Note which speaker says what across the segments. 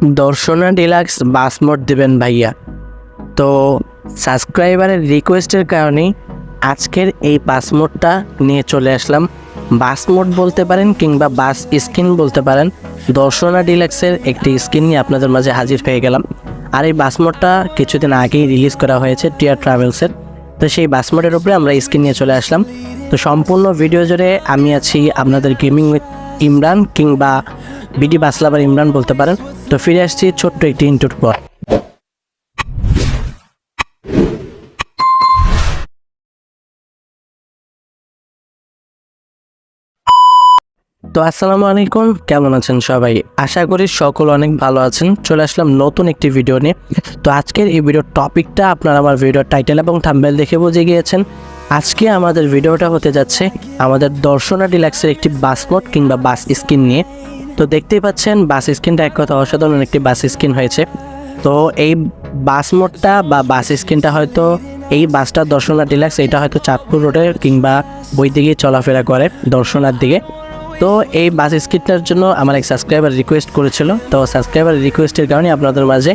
Speaker 1: Darshana deluxe বাস mode দেবেন ভাইয়া। তো সাবস্ক্রাইবারের রিকোয়েস্টের কারণেই আজকের এই বাস মোডটা নিয়ে চলে আসলাম। বাস মোড বলতে পারেন কিংবা বাস স্কিন বলতে পারেন, দর্শনা ডিলাক্সের একটি স্কিন নিয়ে আপনাদের মাঝে হাজির হয়ে গেলাম। আর এই বাস মোডটা কিছুদিন আগেই রিলিজ করা হয়েছে টিয়ার ট্রাভেলসের। তো সেই বাস মোডের উপরে আমরা স্কিন নিয়ে চলে আসলাম। তো সম্পূর্ণ ভিডিও জুড়ে আমি আছি আপনাদের গেমিং উইথ ইমরান কিংবা বিডি বাসলাবার ইমরান বলতে পারেন। তো ফিরে আসছি ছোট্ট একটি ইন্টুর পর। তো আসসালামু আলাইকুম, কেমন আছেন সবাই? আশা করি সকল অনেক ভালো আছেন। চলে আসলাম নতুন একটি ভিডিও নিয়ে। তো আজকের এই ভিডিওর টপিকটা আপনারা আমার ভিডিওর টাইটেল এবং থাম্বেল দেখে বুঝে গিয়েছেন। আজকে আমাদের ভিডিওটা হতে যাচ্ছে আমাদের দর্শনা ডিলাক্সের একটি বাস মোড কিংবা বাস স্ক্রিন নিয়ে। তো দেখতেই পাচ্ছেন, বাস স্ক্রিনটা এক কথা অসাধারণ একটি বাস স্ক্রিন হয়েছে। তো এই বাস মোডটা বা বাস স্ক্রিনটা হয়তো এই বাসটা দর্শনা ডিলাক্স এটা হয়তো চাঁদপুর রোডে কিংবা বই দিকে চলাফেরা করে দর্শনার দিকে। তো এই বাস স্ক্রিনটার জন্য আমার এক সাবস্ক্রাইবার রিকোয়েস্ট করেছিল। তো সাবস্ক্রাইবার রিকোয়েস্টের কারণে আপনাদের মাঝে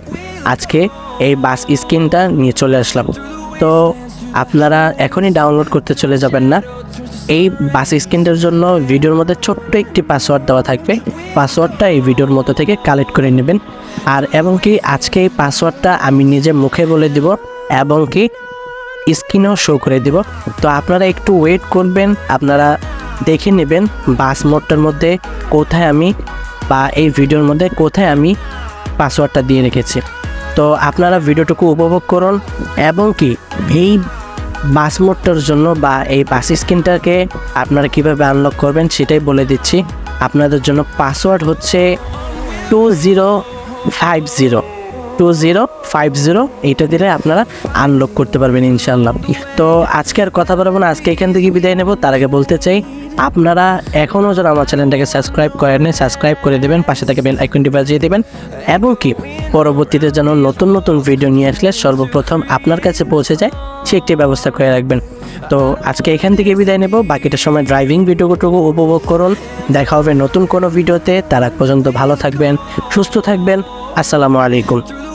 Speaker 1: আজকে এই বাস স্ক্রিনটা নিয়ে চলে আসলাম। তো আপনারা এখনই ডাউনলোড করতে চলে যাবেন না। এই বাস স্ক্রিনটার জন্য ভিডিওর মধ্যে ছোট্ট একটি পাসওয়ার্ড দেওয়া থাকবে। পাসওয়ার্ডটা এই ভিডিওর মধ্যে থেকে কালেক্ট করে নেবেন। আর এবং কি আজকে এই পাসওয়ার্ডটা আমি নিজে মুখে বলে দিব এবং কি স্ক্রিনেও শো করে দিব। তো আপনারা একটু ওয়েট করবেন, আপনারা দেখে নেবেন বাস মোডটার মধ্যে কোথায় আমি বা এই ভিডিওর মধ্যে কোথায় আমি পাসওয়ার্ডটা দিয়ে রেখেছি। তো আপনারা ভিডিওটুকু উপভোগ করুন এবং কি এই বাস মোডটার জন্য বা এই বাস স্ক্রিনটাকে আপনারা কীভাবে আনলক করবেন সেটাই বলে দিচ্ছি। আপনাদের জন্য পাসওয়ার্ড হচ্ছে two zero five zero two zero five zero এইটা দিলে আপনারা আনলক করতে পারবেন ইনশাল্লাহ তো আজকে আর কথা বলব না, আজকে এখান থেকে বিদায় নেব। তার আগে বলতে চাই, আপনারা এখনও যারা আমার চ্যানেলটাকে সাবস্ক্রাইব করেন সাবস্ক্রাইব করে দেবেন, পাশে থেকে বেল আইকনটি বাজিয়ে দেবেন, এবং কি পরবর্তীতে যেন নতুন নতুন ভিডিও নিয়ে আসলে সর্বপ্রথম আপনার কাছে পৌঁছে যায় সে একটি ব্যবস্থা করে রাখবেন। তো আজকে এখান থেকে বিদায় নেব। বাকিটা সময় ড্রাইভিং ভিডিওটুকু উপভোগ করুন। দেখা হবে নতুন কোনো ভিডিওতে তার আগ পর্যন্ত ভালো থাকবেন, সুস্থ থাকবেন। আসসালামু আলাইকুম।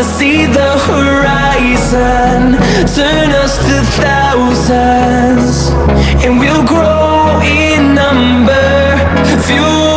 Speaker 2: to see the horizon turn us to thousands, and we'll grow in number. Few